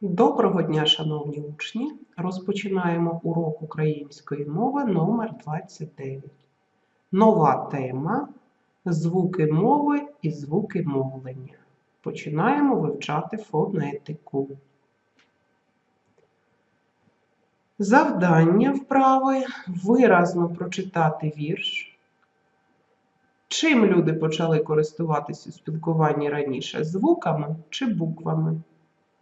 Доброго дня, шановні учні! Розпочинаємо урок української мови номер 29. Нова тема звуки мови і звуки мовлення. Починаємо вивчати фонетику. Завдання вправи виразно прочитати вірш. Чим люди почали користуватися у спілкуванні раніше звуками чи буквами?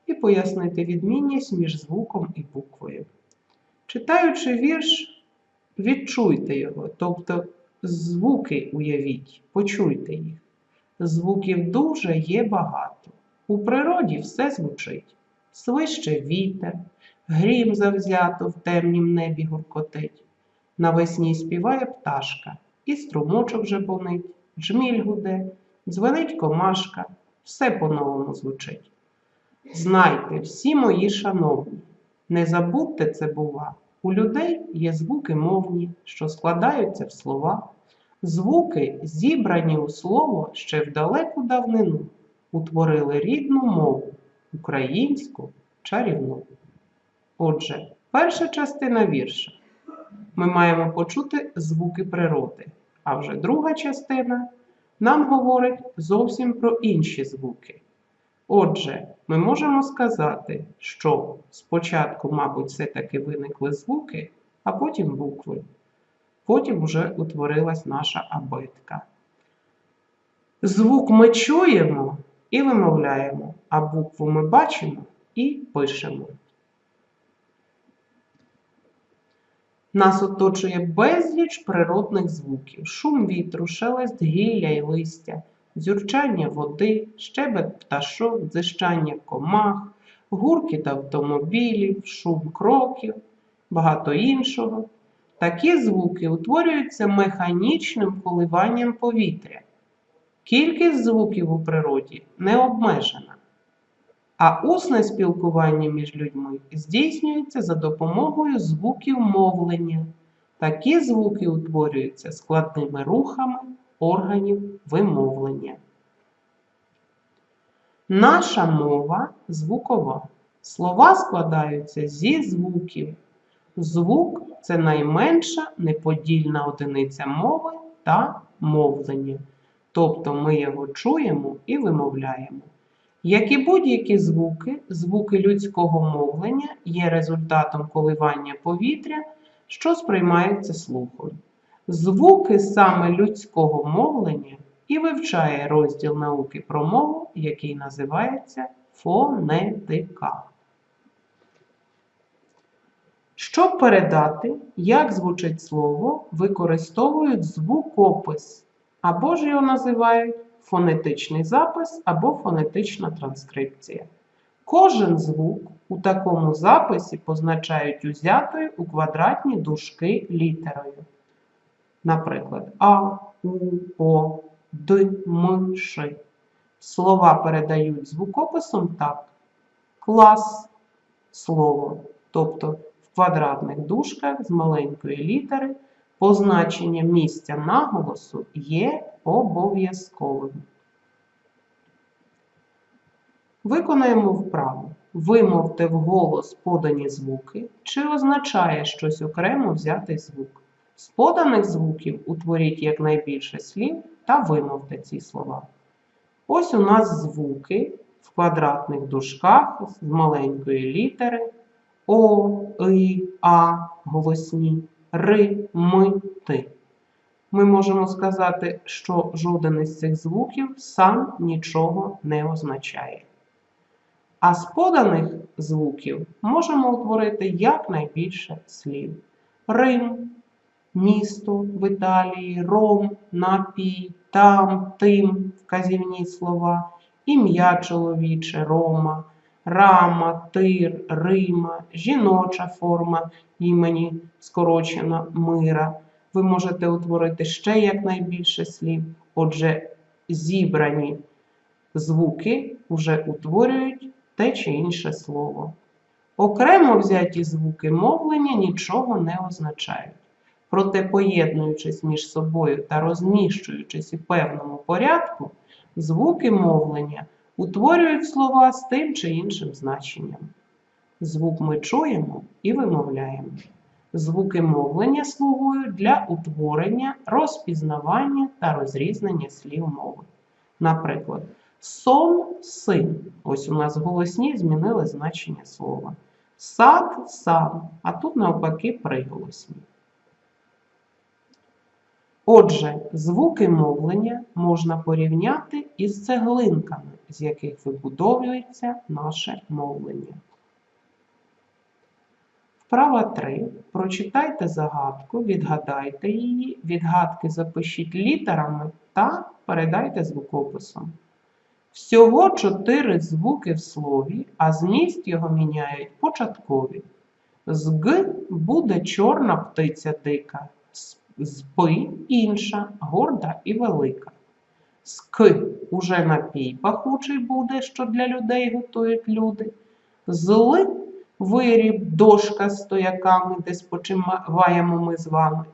І пояснити відмінність між звуком і буквою. Читаючи вірш, відчуйте його, тобто звуки уявіть, почуйте їх. Звуків дуже є багато. У природі все звучить. Свище вітер, грім завзято в темнім небі гуркотить. Навесні співає пташка, і струмочок жебонить, джміль гуде, дзвенить комашка, все по-новому звучить. Знайте, всі мої шановні, не забудьте це бува. У людей є звуки мовні, що складаються в слова. Звуки, зібрані у слово ще в далеку давнину, утворили рідну мову, українську чарівну. Отже, перша частина вірша. Ми маємо почути звуки природи, а вже друга частина нам говорить зовсім про інші звуки. Отже, ми можемо сказати, що спочатку, мабуть, все-таки виникли звуки, а потім букви. Потім вже утворилась наша абетка. Звук ми чуємо і вимовляємо, а букву ми бачимо і пишемо. Нас оточує безліч природних звуків, шум вітру, шелест гілля й листя дзюрчання води, щебет пташок, дзищання комах, гуркіт автомобілів, шум кроків, багато іншого. Такі звуки утворюються механічним коливанням повітря. Кількість звуків у природі не обмежена, а усне спілкування між людьми здійснюється за допомогою звуків мовлення. Такі звуки утворюються складними рухами органів вимовлення. Наша мова звукова. Слова складаються зі звуків. Звук це найменша неподільна одиниця мови та мовлення. Тобто ми його чуємо і вимовляємо. Як і будь-які звуки, звуки людського мовлення є результатом коливання повітря, що сприймаються слухом. Звуки саме людського мовлення і вивчає розділ науки про мову, який називається фонетика. Щоб передати, як звучить слово, використовують звукопис, або ж його називають фонетичний запис або фонетична транскрипція. Кожен звук у такому записі позначають узятою у квадратні дужки літерою. Наприклад, А, У, О, Д, М, Ш. Слова передають звукописом так. Клас слово, тобто в квадратних дужках з маленької літери позначення місця наголосу є обов'язковим. Виконаємо вправу. Вимовте вголос подані звуки, чи означає щось окремо взятий звук. З поданих звуків утворіть якнайбільше слів та вимовте ці слова. Ось у нас звуки в квадратних дужках з маленької літери О, И, А голосні, Ри, Ми, Ти. Ми можемо сказати, що жоден із цих звуків сам нічого не означає. А з поданих звуків можемо утворити якнайбільше слів. Рим, місто в Італії, ром, напій, там, тим вказівні слова, ім'я чоловіче, Рома, рама, тир, Рима, жіноча форма імені скорочена мира. Ви можете утворити ще якнайбільше слів. Отже, зібрані звуки вже утворюють те чи інше слово. Окремо взяті звуки мовлення нічого не означають. Проте, поєднуючись між собою та розміщуючись у певному порядку, звуки мовлення утворюють слова з тим чи іншим значенням. Звук ми чуємо і вимовляємо. Звуки мовлення слугують для утворення, розпізнавання та розрізнення слів мови. Наприклад, сон син. Ось у нас голосні змінили значення слова. Сад сам, а тут навпаки приголосні. Отже, звуки мовлення можна порівняти із цеглинками, з яких вибудовується наше мовлення. Вправа 3. Прочитайте загадку, відгадайте її, відгадки запишіть літерами та передайте звукописом. Всього чотири звуки в слові, а зміст його міняють початкові. З Г буде чорна птиця дика, з- П інша, горда і велика. З К уже напій пахучий буде, що для людей готують люди. З Л виріб, дошка з стояками, де спочиваємо ми з вами.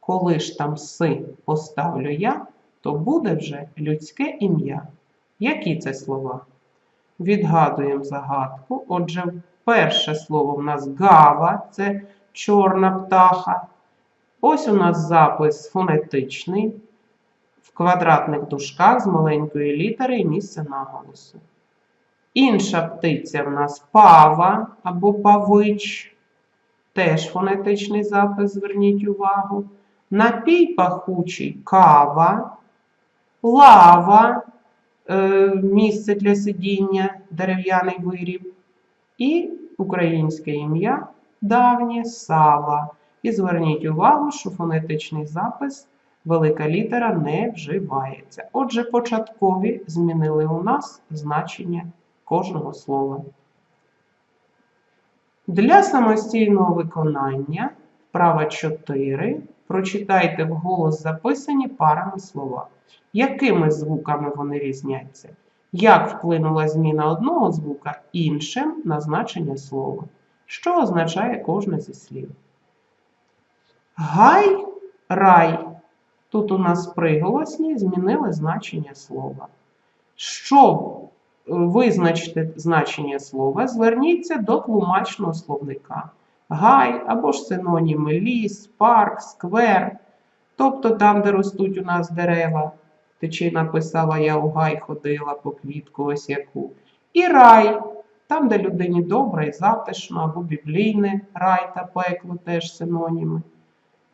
Коли ж там си поставлю я, то буде вже людське ім'я. Які це слова? Відгадуємо загадку. Отже, перше слово в нас гава, це чорна птаха. Ось у нас запис фонетичний в квадратних дужках з маленької літери і місце наголосу. Інша птиця в нас пава або павич, теж фонетичний запис, зверніть увагу. Напій пахучий кава, лава, е, місце для сидіння, дерев'яний виріб. І українське ім'я давнє сава. І зверніть увагу, що фонетичний запис велика літера не вживається. Отже, початкові змінили у нас значення кожного слова. Для самостійного виконання вправа 4 прочитайте вголос записані парами слова. Якими звуками вони різняться? Як вплинула зміна одного звука іншим на значення слова? Що означає кожне зі слів? Гай, рай. Тут у нас приголосні змінили значення слова. Щоб е, визначити значення слова, зверніться до тлумачного словника. Гай або ж синоніми ліс, парк, сквер, тобто там, де ростуть у нас дерева. Тичина писала, я у гай ходила по квітку ось яку. І рай, там, де людині добре і затишно, або біблійне рай та пекло теж синоніми.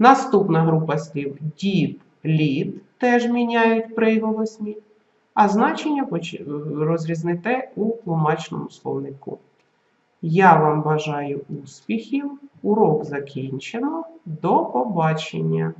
Наступна група слів дід, лід теж міняють приголосні, а значення розрізните у тлумачному словнику. Я вам бажаю успіхів. Урок закінчено. До побачення!